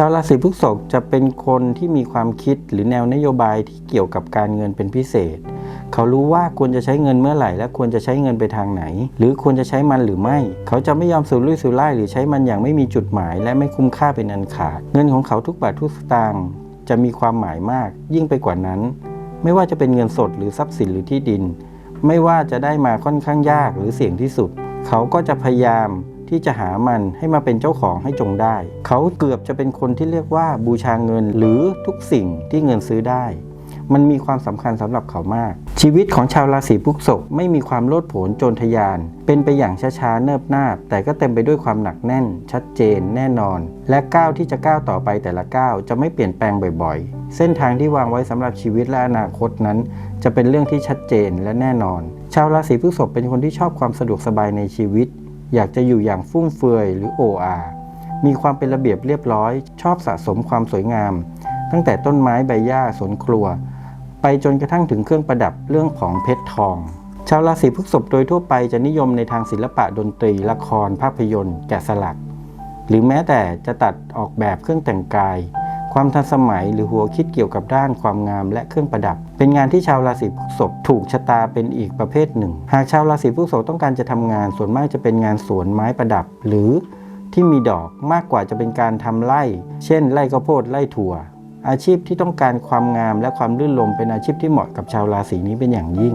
ชาวราศีพฤษภจะเป็นคนที่มีความคิดหรือแนวนโยบายที่เกี่ยวกับการเงินเป็นพิเศษ เขารู้ว่าควรจะใช้เงินเมื่อไหร่ และควรจะใช้เงินไปทางไหน หรือควรจะใช้มันหรือไม่ เขาจะไม่ยอมสุรุ่ยสุร่ายหรือใช้มันอย่างไม่มีจุดหมาย และไม่คุ้มค่าเป็นอันขาด เงินของเขาทุกบาททุกสตางค์จะมีความหมายมาก ยิ่งไปกว่านั้น ไม่ว่าจะเป็นเงินสดหรือทรัพย์สินหรือที่ดิน ไม่ว่าจะได้มาค่อนข้างยากหรือเสี่ยงที่สุด เขาก็จะพยายาม ที่จะหามันให้มาเป็นเจ้าของให้จงได้ เขาเกือบจะเป็นคนที่เรียกว่าบูชาเงินหรือทุกสิ่งที่เงินซื้อได้ มันมีความสำคัญสำหรับเขามาก ชีวิตของชาวราศีพฤษภไม่มีความโลดโผนโจรทยาน เป็นไปอย่างช้าๆเนิบนาบ แต่ก็เต็มไปด้วยความหนักแน่น ชัดเจน แน่นอน และก้าวที่จะก้าวต่อไปแต่ละก้าวจะไม่เปลี่ยนแปลงบ่อยๆ เส้นทางที่วางไว้สำหรับชีวิตและอนาคตนั้น จะเป็นเรื่องที่ชัดเจนและแน่นอน ชาวราศีพฤษภเป็นคนที่ชอบความสะดวกสบายในชีวิต อยากจะอยู่อย่างฟุ่มเฟือยหรือโออามีความเป็นระเบียบเรียบร้อย ชอบสะสมความสวยงาม ตั้งแต่ต้นไม้ใบหญ้าสวนครัว ไปจนกระทั่งถึงเครื่องประดับเรื่องของเพชรทอง ชาวราศีพฤษภโดยทั่วไปจะนิยมในทางศิลปะดนตรี ละครภาพยนตร์ แกะสลัก หรือแม้แต่จะตัดออกแบบเครื่องแต่งกาย ความทันสมัยหรือหัวคิดเกี่ยวกับด้านความงามและเครื่องประดับ เป็นงานที่ชาวราศีพฤษภถูกชะตาเป็นอีกประเภทหนึ่ง หากชาวราศีพฤษภต้องการจะทำงาน ส่วนมากจะเป็นงานสวนไม้ประดับ หรือที่มีดอกมากกว่าจะเป็นการทำไร่ เช่น ไร่ข้าวโพดไร่ถั่ว อาชีพที่ต้องการความงามและความรื่นรมเป็นอาชีพที่เหมาะกับชาวราศีนี้เป็นอย่างยิ่ง